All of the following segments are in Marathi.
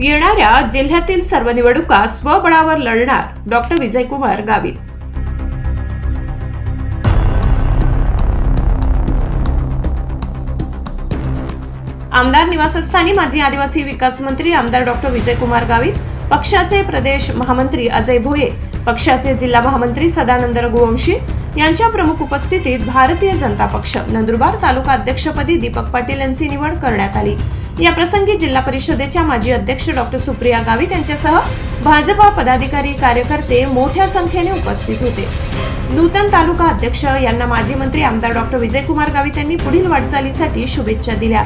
येणाऱ्या जिल्ह्यातील सर्व निवडणुका स्वबळावर लढणार डॉक्टर विजयकुमार गावित. आमदार निवासस्थानी माजी आदिवासी विकास मंत्री आमदार डॉक्टर विजयकुमार गावित पक्षाचे प्रदेश महामंत्री अजय भोये पक्षाचे जिल्हा महामंत्री सदानंद रघुवंशी यांच्या प्रमुख उपस्थितीत भारतीय जनता पक्ष नंदुरबार तालुका अध्यक्षपदी दीपक पाटील यांची निवड करण्यात आली. या प्रसंगी जिल्हा परिषदेच्या माजी अध्यक्ष डॉक्टर सुप्रिया गावित यांच्यासह भाजपा पदाधिकारी कार्यकर्ते मोठ्या संख्येने उपस्थित होते. नूतन तालुका अध्यक्ष यांना माजी मंत्री आमदार डॉक्टर विजयकुमार गावित यांनी पुढील वाटचालीसाठी शुभेच्छा दिल्या.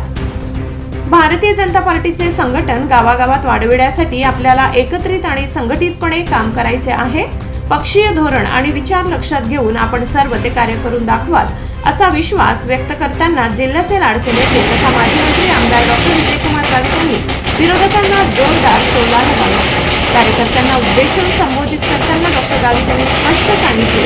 भारतीय जनता पार्टीचे संघटन गावागावात वाढविण्यासाठी आपल्याला एकत्रित आणि संघटितपणे काम करायचे आहे. पक्षीय धोरण आणि विचार लक्षात घेऊन आपण सर्व ते कार्य करून दाखवाल असा विश्वास व्यक्त करताना जिल्ह्याचे लाडके नेते तथा माजी मंत्री आमदार डॉक्टर विजयकुमार गावित यांनी विरोधकांना जोरदार टोला लगावला कार्यकर्त्यांना उद्देशून संबोधित करताना डॉक्टर गावित यांनी स्पष्ट सांगितले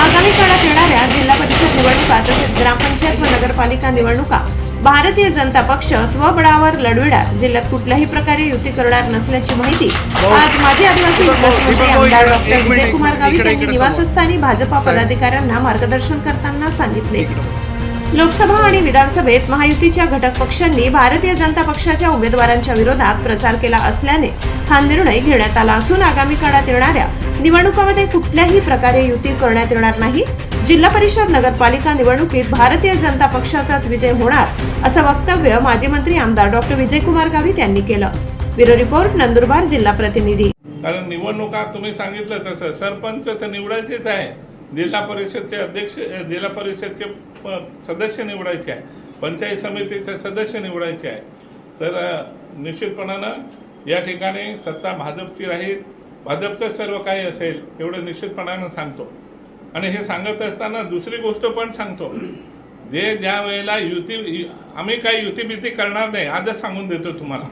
आगामी काळात येणाऱ्या जिल्हा परिषद निवडणुका तसेच ग्रामपंचायत व नगरपालिका निवडणुका भारतीय जनता पक्ष स्वबळावर लढविणार. जिल्ह्यात कुठल्याही प्रकारे युती करणार नसल्याची माहिती आज माजी आदिवासी विकास मंत्री आमदार डॉक्टर विजयकुमार गावित यांनी निवासस्थानी भाजपा पदाधिकाऱ्यांना मार्गदर्शन करताना सांगितले. लोकसभा आणि विधानसभेत महायुतीच्या घटक पक्षांनी भारतीय जनता पक्षाच्या उमेदवारांच्या विरोधात प्रचार केला असल्याने हा निर्णय घेण्यात आला असून आगामी काळात येणाऱ्या निवडणुकांमध्ये कुठल्याही प्रकारे युती करण्यात येणार नाही. जिल्हा परिषद नगरपालिका निवडणुकीत भारतीय जनता पक्षाचाच विजय होणार असं वक्तव्य माजी मंत्री आमदार डॉक्टर विजयकुमार गावित यांनी केलं. ब्युरो रिपोर्ट नंदुरबार जिल्हा प्रतिनिधी. कारण निवडणुका तुम्ही सांगितलं तसं. सरपंच तर निवडायचेच आहे. जिल्हा परिषदचे अध्यक्ष जिल्हा परिषदचे प- सदस्य निवडायचे आहे. पंचायत समितीचे सदस्य निवडायचे आहे. तर निश्चितपणानं या ठिकाणी सत्ता भाजपची राहील. भाजपचं सर्व काही असेल एवढं निश्चितपणानं सांगतो. आणि हे सांगत असताना दुसरी गोष्ट पण सांगतो. जे ज्या वेळेला युती आम्ही काही युती बिती करणार नाही आजच सांगून देतो तुम्हाला.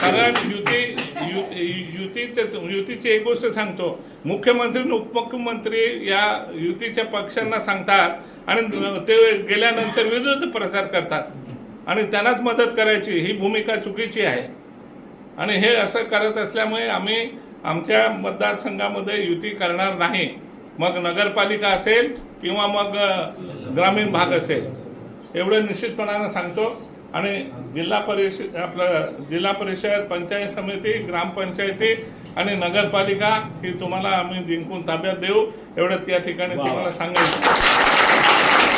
कारण युती युती युतीचे युतीची एक गोष्ट सांगतो. मुख्यमंत्री आणि उपमुख्यमंत्री या युतीच्या पक्षांना सांगतात आणि ते गेल्यानंतर विरुद्ध प्रसार करतात. आणि त्यांनाच मदत करायची ही भूमिका चुकीची आहे. आणि हे असं करत असल्यामुळे आम्ही आमच्या मतदारसंघामध्ये युती करणार नाही. मग नगरपालिका असेल किंवा मग ग्रामीण भाग असेल. एवढं निश्चितपणानं सांगतो. आणि जिल्हा परिषद आपलं जिल्हा परिषद पंचायत समिती ग्रामपंचायती आणि नगरपालिका ही तुम्हाला आम्ही जिंकून ताब्यात देऊ. एवढं त्या ठिकाणी तुम्हाला सांगायचं